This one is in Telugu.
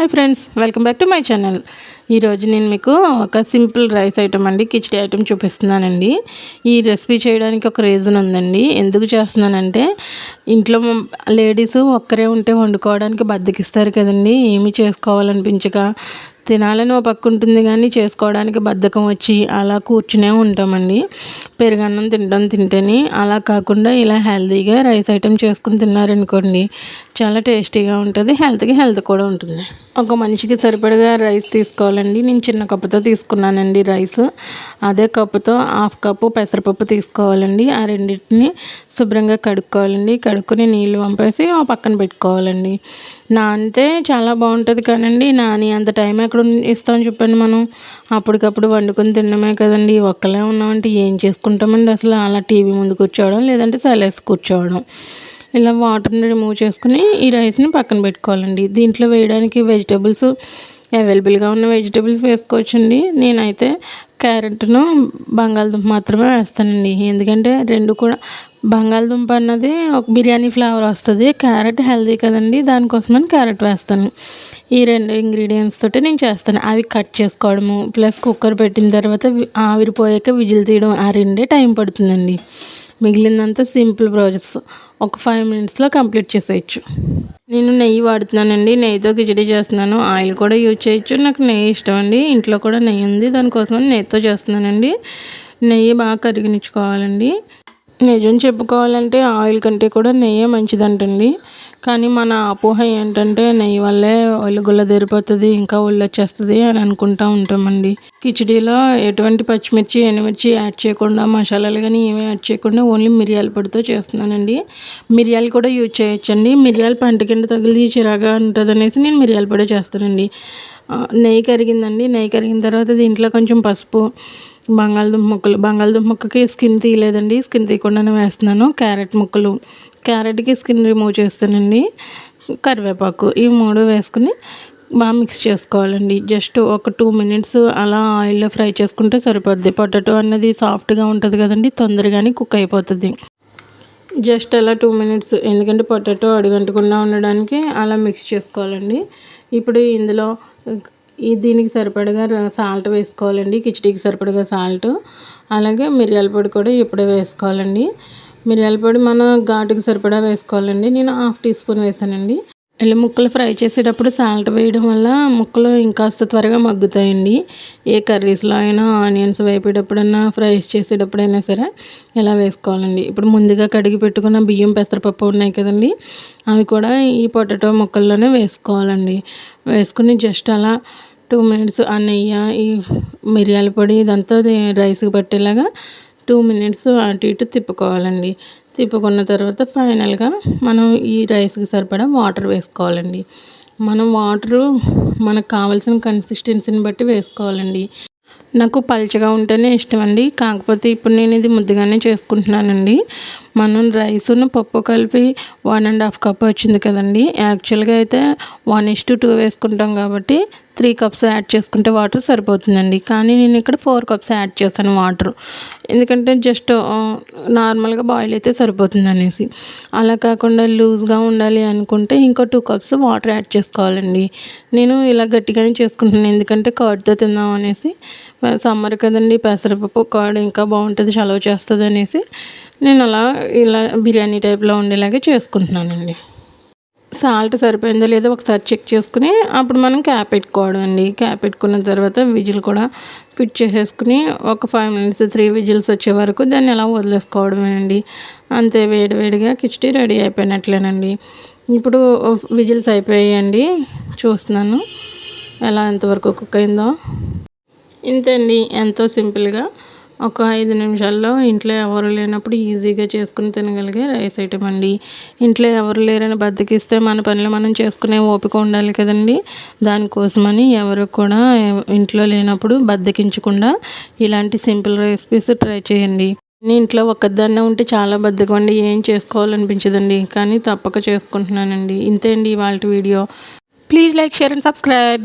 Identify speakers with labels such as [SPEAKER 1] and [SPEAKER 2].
[SPEAKER 1] Hi friends welcome back to my channel. ఈరోజు నేను మీకు ఒక సింపుల్ రైస్ ఐటమ్ అండి కిచడీ ఐటమ్ చూపిస్తున్నానండి. ఈ రెసిపీ చేయడానికి ఒక రీజన్ ఉందండి. ఎందుకు చేస్తున్నానంటే ఇంట్లో లేడీస్ ఒక్కరే ఉంటే వండుకోవడానికి బద్దకిస్తారు కదండి. ఏమి చేసుకోవాలనిపించక తినాలని ఒక పక్క ఉంటుంది కానీ చేసుకోవడానికి బద్ధకం వచ్చి అలా కూర్చునే ఉంటామండి. పెరుగన్నం తినడం తింటేని అలా కాకుండా ఇలా హెల్తీగా రైస్ ఐటెం చేసుకుని తిన్నారనుకోండి చాలా టేస్టీగా ఉంటుంది హెల్త్కి హెల్త్ కూడా ఉంటుంది. ఒక మనిషికి సరిపడగా రైస్ తీసుకోవాలండి. నేను చిన్న కప్పుతో తీసుకున్నానండి రైస్. అదే కప్పుతో హాఫ్ కప్పు పెసరపప్పు తీసుకోవాలండి. ఆ రెండింటిని శుభ్రంగా కడుక్కోవాలండి. కడుక్కుని నీళ్ళు పంపేసి ఆ పక్కన పెట్టుకోవాలండి. నానితే చాలా బాగుంటుంది కానండి నాని అంత టైం ఎక్కడ ఇస్తామని చెప్పండి మనం. అప్పటికప్పుడు వండుకొని తినడమే కదండి. ఒక్కలే ఉన్నామంటే ఏం చేసుకుంటామండి అసలు అలా టీవీ ముందు కూర్చోవడం లేదంటే సైలెన్స్ కూర్చోవడం. ఇలా వాటర్ని రిమూవ్ చేసుకుని ఈ రైస్ని పక్కన పెట్టుకోవాలండి. దీంట్లో వేయడానికి వెజిటేబుల్స్ అవైలబుల్గా ఉన్న వెజిటేబుల్స్ వేసుకోవచ్చండి. నేనైతే క్యారెట్ను బంగాళదుంప మాత్రమే వేస్తానండి. ఎందుకంటే రెండు కూడా బంగాళదుంప అన్నది ఒక బిర్యానీ ఫ్లేవర్ వస్తుంది. క్యారెట్ హెల్దీ కదండి దానికోసమని క్యారెట్ వేస్తాను. ఈ రెండు ఇంగ్రీడియంట్స్ తోటి నేను చేస్తాను. అవి కట్ చేసుకోవడము ప్లస్ కుక్కర్ పెట్టిన తర్వాత ఆవిరిపోయాక విజిల్ తీయడం ఆ రెండే టైం పడుతుందండి. మిగిలిందంతా సింపుల్ ప్రాసెస్ ఒక ఫైవ్ మినిట్స్లో కంప్లీట్ చేసేయచ్చు. నేను నెయ్యి వాడుతున్నానండి. నెయ్యితో కిచడీ చేస్తున్నాను. ఆయిల్ కూడా యూజ్ చేయొచ్చు. నాకు నెయ్యి ఇష్టం అండి ఇంట్లో కూడా నెయ్యి ఉంది. దానికోసం నెయ్యితో చేస్తున్నానండి. నెయ్యి బాగా కరిగినిచ్చుకోవాలండి. నిజం చెప్పుకోవాలంటే ఆయిల్ కంటే కూడా నెయ్యే మంచిదంటండి. కానీ మన అపోహ ఏంటంటే నెయ్యి వల్లే ఒళ్ళు గుల్ల తెరిపోతుంది ఇంకా ఒళ్ళు వచ్చేస్తుంది అని అనుకుంటూ ఉంటామండి. కిచడీలో ఎటువంటి పచ్చిమిర్చి ఎండుమిర్చి యాడ్ చేయకుండా మసాలాలు కానీ ఏమీ యాడ్ చేయకుండా ఓన్లీ మిరియాల పొడితో చేస్తున్నానండి. మిరియాలు కూడా యూజ్ చేయొచ్చండి. మిరియాలు పంట కింద తగిలి చిరాగా ఉంటుంది అనేసి నేను మిరియాల పొడి చేస్తానండి. నెయ్యి కరిగిందండి. నెయ్యి కరిగిన తర్వాత దీంట్లో కొంచెం పసుపు బంగాళదుంప ముక్కలు బంగాళదుంప ముక్కకి స్కిన్ తీయలేదండి. స్కిన్ తీయకుండానే వేస్తున్నాను. క్యారెట్ ముక్కలు క్యారెట్కి స్కిన్ రిమూవ్ చేస్తానండి. కరివేపాకు ఈ మూడు వేసుకుని బాగా మిక్స్ చేసుకోవాలండి. జస్ట్ ఒక టూ మినిట్స్ అలా ఆయిల్లో ఫ్రై చేసుకుంటే సరిపోద్ది. పొటాటో అన్నది సాఫ్ట్గా ఉంటుంది కదండి తొందరగానే కుక్ అయిపోతుంది. జస్ట్ అలా టూ మినిట్స్ ఎందుకంటే పొటాటో అడుగంటకుండా ఉండడానికి అలా మిక్స్ చేసుకోవాలండి. ఇప్పుడు ఇందులో ఈ దీనికి సరిపడగా సాల్ట్ వేసుకోవాలండి. కిచడీకి సరిపడగా సాల్ట్. అలాగే మిరియాల పొడి కూడా ఇప్పుడే వేసుకోవాలండి. మిరియాల పొడి మనం ఘాటుకి సరిపడా వేసుకోవాలండి. నేను హాఫ్ టీ స్పూన్ వేసానండి. ఇలా ముక్కలు ఫ్రై చేసేటప్పుడు సాల్ట్ వేయడం వల్ల ముక్కలు ఇంకాస్త త్వరగా మగ్గుతాయండి. ఏ కర్రీస్లో అయినా ఆనియన్స్ వేపేటప్పుడైనా ఫ్రైస్ చేసేటప్పుడైనా సరే ఇలా వేసుకోవాలండి. ఇప్పుడు ముందుగా కడిగి పెట్టుకున్న బియ్యం పెసరపప్పు ఉన్నాయి కదండి. అవి కూడా ఈ పొటాటో ముక్కల్లోనే వేసుకోవాలండి. వేసుకుని జస్ట్ అలా టూ మినిట్స్ ఆ నెయ్యి ఈ మిరియాల పొడి ఇదంతా రైస్కి పట్టేలాగా టూ మినిట్స్ అటు ఇటు తిప్పుకోవాలండి. తిప్పుకున్న తర్వాత ఫైనల్గా మనం ఈ రైస్కి సరిపడా వాటర్ వేసుకోవాలండి. మనం వాటరు మనకు కావాల్సిన కన్సిస్టెన్సీని బట్టి వేసుకోవాలండి. నాకు పల్చగా ఉంటేనే ఇష్టం అండి కాకపోతే ఇప్పుడు నేను ఇది ముద్దగానే చేసుకుంటున్నానండి. మనం రైసును పప్పు కలిపి వన్ అండ్ హాఫ్ కప్ వచ్చింది కదండి. యాక్చువల్గా అయితే వన్ ఇస్ టు టూ వేసుకుంటాం కాబట్టి త్రీ కప్స్ యాడ్ చేసుకుంటే వాటర్ సరిపోతుందండి. కానీ నేను ఇక్కడ ఫోర్ కప్స్ యాడ్ చేశాను వాటర్ ఎందుకంటే జస్ట్ నార్మల్గా బాయిల్ అయితే సరిపోతుంది అనేసి అలా కాకుండా లూజ్గా ఉండాలి అనుకుంటే ఇంకో టూ కప్స్ వాటర్ యాడ్ చేసుకోవాలండి. నేను ఇలా గట్టిగానే చేసుకుంటున్నాను. ఎందుకంటే కర్డ్తో తిందాం అనేసి సమ్మర్ కదండి పెసరపప్పు కర్డ్ ఇంకా బాగుంటుంది చలవ చేస్తుంది అనేసి నేను అలా ఇలా బిర్యానీ టైప్లో ఉండేలాగే చేసుకుంటున్నానండి. సాల్ట్ సరిపోయిందో లేదో ఒకసారి చెక్ చేసుకుని అప్పుడు మనం క్యాప్ పెట్టుకోవడం అండి. క్యాప్ పెట్టుకున్న తర్వాత విజిల్ కూడా ఫిట్ చేసేసుకుని ఒక ఫైవ్ మినిట్స్ త్రీ విజిల్స్ వచ్చే వరకు దాన్ని ఎలా వదిలేసుకోవడమేనండి. అంతే వేడివేడిగా కిచడీ రెడీ అయిపోయినట్లేనండి. ఇప్పుడు విజిల్స్ అయిపోయాయండి. చూస్తున్నాను. ఎలా ఎంతవరకు కుక్ అయిందో. ఇంతే అండి ఎంతో సింపుల్గా. ఒక ఐదు నిమిషాల్లో ఇంట్లో ఎవరు లేనప్పుడు ఈజీగా చేసుకుని తినగలిగే రైస్ ఐటమ్ అండి. ఇంట్లో ఎవరు లేరని బద్దకిస్తే మన పనులు మనం చేసుకునే ఓపిక ఉండాలి కదండి. దానికోసమని ఎవరు కూడా ఇంట్లో లేనప్పుడు బద్దకించకుండా ఇలాంటి సింపుల్ రెసిపీస్ ట్రై చేయండి. నేను ఇంట్లో ఒక్కదాన్నే ఉంటే చాలా బద్దకం అండి. ఏం చేసుకోవాలనిపించదండి. కానీ తప్పక చేసుకుంటున్నానండి. ఇంతే అండి ఇవాళ video. Please like share and subscribe.